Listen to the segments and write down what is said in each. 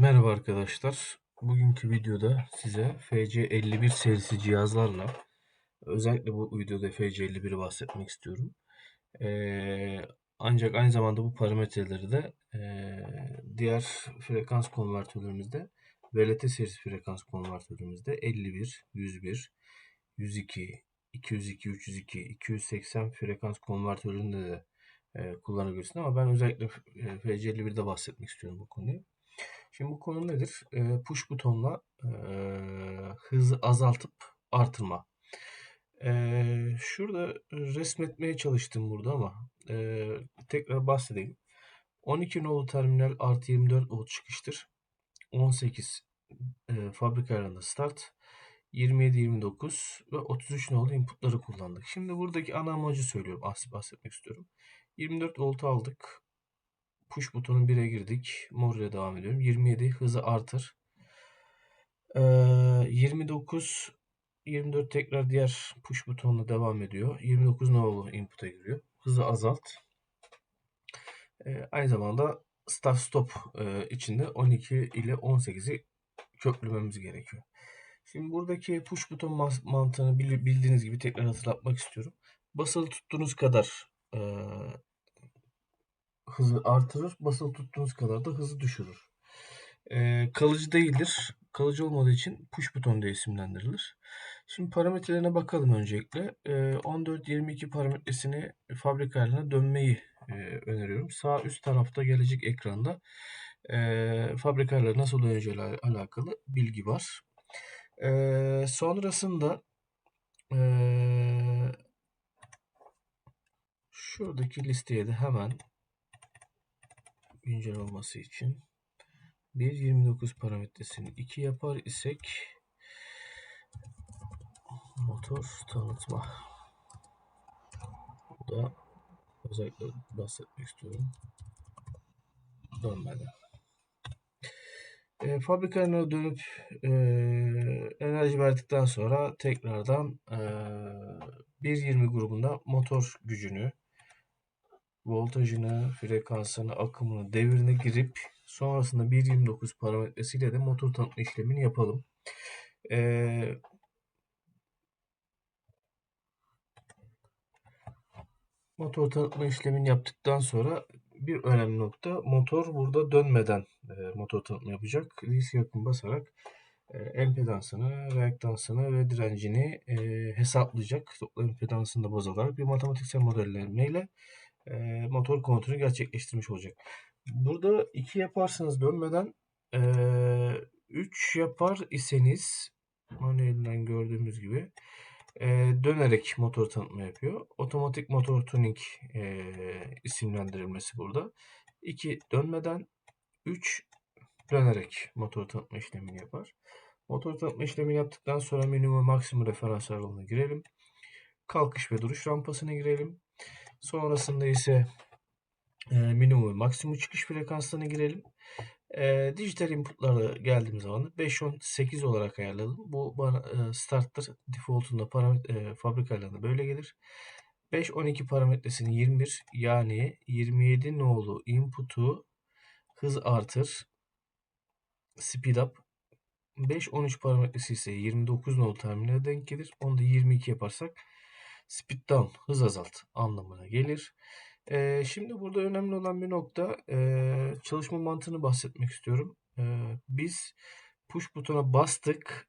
Merhaba arkadaşlar. Bugünkü videoda size FC51 serisi cihazlarla özellikle bu videoda FC51'i bahsetmek istiyorum. Ee, ancak aynı zamanda bu parametreleri de ee, diğer frekans konvertörlerimizde VLT serisi frekans konvertörlerimizde 51, 101, 102, 202, 302, 280 frekans konvertöründe de ee, kullanabilirsin ama ben özellikle e, FC51'de bahsetmek istiyorum bu konuyu. Şimdi bu konu nedir? E, push butonla e, hızı azaltıp artırma. E, şurada resmetmeye çalıştım burada ama e, tekrar bahsedeyim. 12 nolu terminal artı 24 volt çıkıştır. 18 e, fabrika ayarında start. 27, 29 ve 33 nolu inputları kullandık. Şimdi buradaki ana amacı söylüyorum. Bahsetmek istiyorum. 24 volt aldık push butonu 1'e girdik. Mor ile devam ediyorum. 27 hızı artır. Ee, 29 24 tekrar diğer push butonuna devam ediyor. 29 no input'a giriyor. Hızı azalt. Ee, aynı zamanda start stop e, içinde 12 ile 18'i köprümemiz gerekiyor. Şimdi buradaki push buton mantığını bildiğiniz gibi tekrar hatırlatmak istiyorum. Basılı tuttuğunuz kadar e, hızı artırır. Basılı tuttuğunuz kadar da hızı düşürür. Ee, kalıcı değildir. Kalıcı olmadığı için push buton diye isimlendirilir. Şimdi parametrelerine bakalım öncelikle. Ee, 14-22 parametresini fabrika haline dönmeyi e, öneriyorum. Sağ üst tarafta gelecek ekranda e, fabrika nasıl döneceğiyle alakalı bilgi var. E, sonrasında e, şuradaki listeye de hemen güncel olması için 1.29 parametresini 2 yapar isek motor tanıtma. Bu da özellikle bahsetmek istiyorum. Dönmeden. E, fabrikalarına dönüp e, enerji verdikten sonra tekrardan e, 1.20 grubunda motor gücünü voltajını, frekansını, akımını, devrine girip sonrasında 1.29 parametresiyle de motor tanıtma işlemini yapalım. Ee, motor tanıtma işlemini yaptıktan sonra bir önemli nokta motor burada dönmeden e, motor tanıtma yapacak. DC yakın basarak e, empedansını, reaktansını ve direncini e, hesaplayacak. Toplam empedansını da baz alarak bir matematiksel modellemeyle e, motor kontrolü gerçekleştirmiş olacak. Burada 2 yaparsanız dönmeden 3 e, yapar iseniz manuelinden gördüğümüz gibi e, dönerek motor tanıtma yapıyor. Otomatik motor tuning e, isimlendirilmesi burada. 2 dönmeden 3 dönerek motor tanıtma işlemini yapar. Motor tanıtma işlemini yaptıktan sonra minimum maksimum referans aralığına girelim. Kalkış ve duruş rampasına girelim. Sonrasında ise e, minimum ve maksimum çıkış frekanslarına girelim. E, dijital inputlara geldiğim zaman 5 10 8 olarak ayarladım. Bu bana e, starttır. Default'unda parametre e, fabrikalarında böyle gelir. 5 12 parametresini 21 yani 27 nolu input'u hız artır. Speed up. 5 13 parametresi ise 29 nolu terminale denk gelir. Onu da 22 yaparsak speed down hız azalt anlamına gelir. Ee, şimdi burada önemli olan bir nokta e, çalışma mantığını bahsetmek istiyorum. E, biz push butona bastık.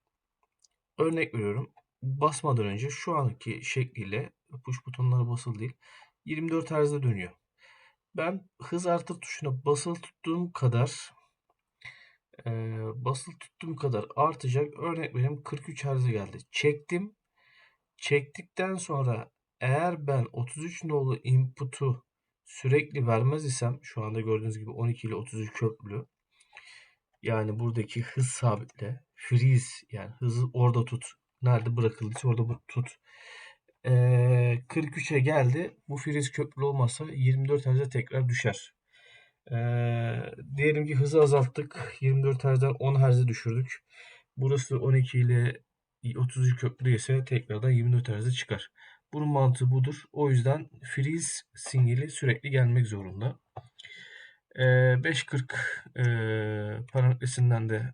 Örnek veriyorum. Basmadan önce şu anki şekliyle push butonlara basılı değil. 24 Hz'de dönüyor. Ben hız artır tuşuna basılı tuttuğum kadar e, basılı tuttuğum kadar artacak. Örnek vereyim 43 Hz'e geldi. Çektim Çektikten sonra eğer ben 33 nolu input'u sürekli vermez isem şu anda gördüğünüz gibi 12 ile 33 köprülü. Yani buradaki hız sabitle. Freeze yani hızı orada tut. Nerede bırakıldıysa orada tut. Ee, 43'e geldi. Bu freeze köprülü olmasa 24 Hz'e tekrar düşer. Ee, diyelim ki hızı azalttık. 24 Hz'den 10 Hz'e düşürdük. Burası 12 ile 33 köprü ise tekrardan 24 Hz'e çıkar. Bunun mantığı budur. O yüzden freeze sinyali sürekli gelmek zorunda. Ee, 540 e, parametresinden de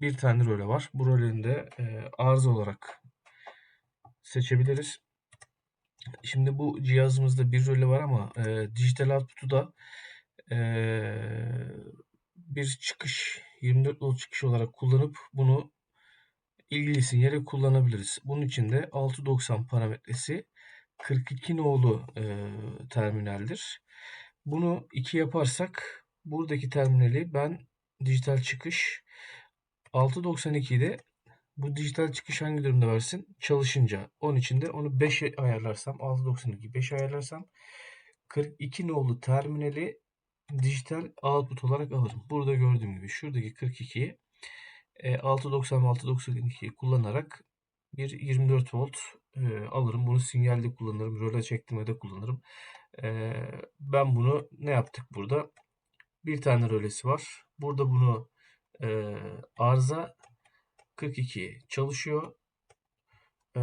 bir tane röle var. Bu rölenin de e, arıza olarak seçebiliriz. Şimdi bu cihazımızda bir röle var ama e, dijital output'u da e, bir çıkış 24 volt çıkış olarak kullanıp bunu ilgili sinyale kullanabiliriz. Bunun için de 690 parametresi 42 nolu e, terminaldir. Bunu 2 yaparsak buradaki terminali ben dijital çıkış 692'de bu dijital çıkış hangi durumda versin? Çalışınca. Onun için de onu 5 ayarlarsam 692 5 ayarlarsam 42 nolu terminali dijital output olarak alırım. Burada gördüğüm gibi şuradaki 42'yi 690 ve 692'yi kullanarak bir 24 volt e, alırım. Bunu sinyalde kullanırım. Röle çektirmede kullanırım. E, ben bunu ne yaptık burada? Bir tane rölesi var. Burada bunu e, arıza 42 çalışıyor. E,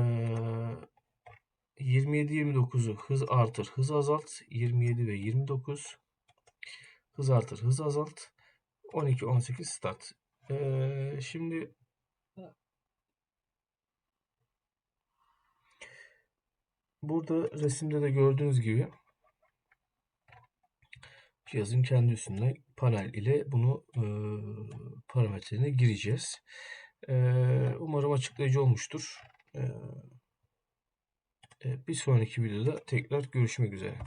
27-29'u hız artır, hız azalt. 27 ve 29 hız artır, hız azalt. 12-18 start. E, şimdi Burada resimde de gördüğünüz gibi cihazın kendi üstünde panel ile bunu e, parametrelerine gireceğiz. E, umarım açıklayıcı olmuştur. E, bir sonraki videoda tekrar görüşmek üzere.